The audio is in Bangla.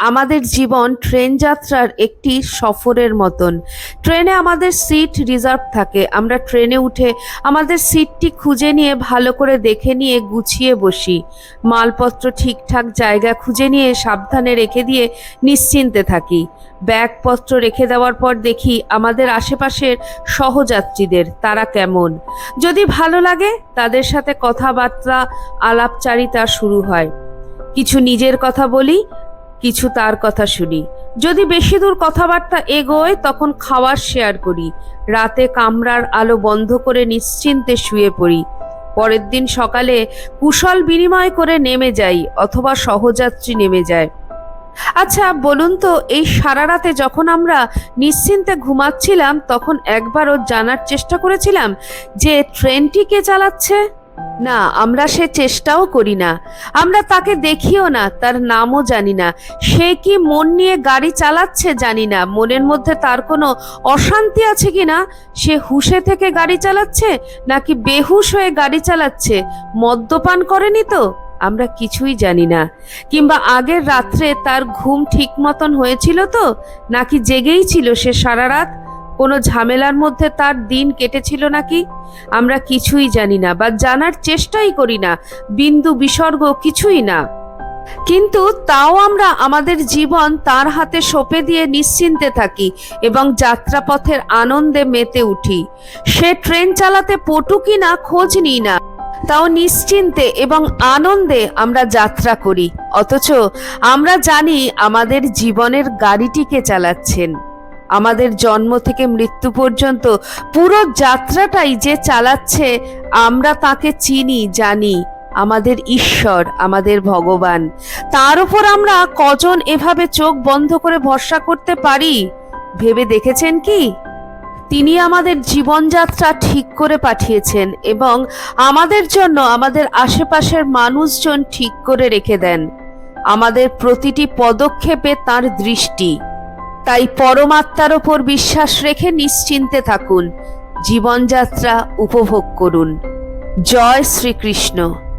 আমাদের জীবন ট্রেন যাত্রার একটি সফরের মতন। ট্রেনে আমাদের সিট রিজার্ভ থাকে। আমরা ট্রেনে উঠে আমাদের সিটটি খুঁজে নিয়ে, ভালো করে দেখে নিয়ে গুছিয়ে বসি। মালপত্র ঠিকঠাক জায়গা খুঁজে নিয়ে সাবধানে রেখে দিয়ে নিশ্চিন্তে থাকি। ব্যাগপত্র রেখে দেওয়ার পর দেখি আমাদের আশেপাশের সহযাত্রীদের তারা কেমন। যদি ভালো লাগে, তাদের সাথে কথাবার্তা, আলাপচারিতা শুরু হয়। কিছু নিজের কথা বলি কিছু তার কথা শুনি। যদি বেশি দূর কথাবার্তা এগোয়, তখন খাওয়ার শেয়ার করি। রাতে কামরার আলো বন্ধ করে নিশ্চিন্তে শুয়ে পড়ি। পরের দিন সকালে কুশল বিনিময় করে নেমে যাই, অথবা সহযাত্রী নেমে যায়। আচ্ছা বলুন তো, এই সারা রাতে যখন আমরা নিশ্চিন্তে ঘুমাচ্ছিলাম, তখন একবারও জানার চেষ্টা করেছিলাম যে, ট্রেনটি কে চালাচ্ছে? না, আমরা সে চেষ্টাও করি না। আমরা তাকে দেখিও না, তার নামও জানি না। সে কি মন নিয়ে গাড়ি চালাচ্ছে জানি না। মনের মধ্যে তার কোনো অশান্তি আছে কি না? সে হুশে থেকে গাড়ি চালাচ্ছে, নাকি বেহুশ হয়ে গাড়ি চালাচ্ছে? মদ্যপান করেনি তো? আমরা কিছুই জানি না। কিংবা আগের রাত্রে তার ঘুম ঠিক মতন হয়েছিল তো? নাকি জেগেই ছিল সে সারা রাত? কোনো ঝামেলার মধ্যে তার দিন কেটেছিল নাকি? আমরা কিছুই জানি না বা জানার চেষ্টাই করি না। বিন্দু বিসর্গ কিছুই না। কিন্তু তাও আমরা আমাদের জীবন তার হাতে সঁপে দিয়ে নিশ্চিন্তে থাকি এবং যাত্রাপথের আনন্দে মেতে উঠি। সে ট্রেন চালাতে পটু কিনা খোঁজ নিই না। তাও নিশ্চিন্তে এবং আনন্দে আমরা যাত্রা করি। অথচ আমরা জানি আমাদের জীবনের গাড়িটিকে চালাচ্ছেন। আমাদের জন্ম থেকে মৃত্যু পর্যন্ত পুরো যাত্রাটাই যে চালাচ্ছে, আমরা তাকে চিনি, জানি। আমাদের ঈশ্বর, আমাদের ভগবান। তার উপর আমরা কজন এভাবে চোখ বন্ধ করে ভরসা করতে পারি? ভেবে দেখেছেন কি? তিনি আমাদের জীবনযাত্রা ঠিক করে পাঠিয়েছেন এবং আমাদের জন্য আমাদের আশেপাশের মানুষজন ঠিক করে রেখে দেন। আমাদের প্রতিটি পদক্ষেপে তার দৃষ্টি। তাই পরমাত্মার ওপর বিশ্বাস রেখে নিশ্চিন্তে থাকুন। জীবনযাত্রা উপভোগ করুন। জয় শ্রীকৃষ্ণ।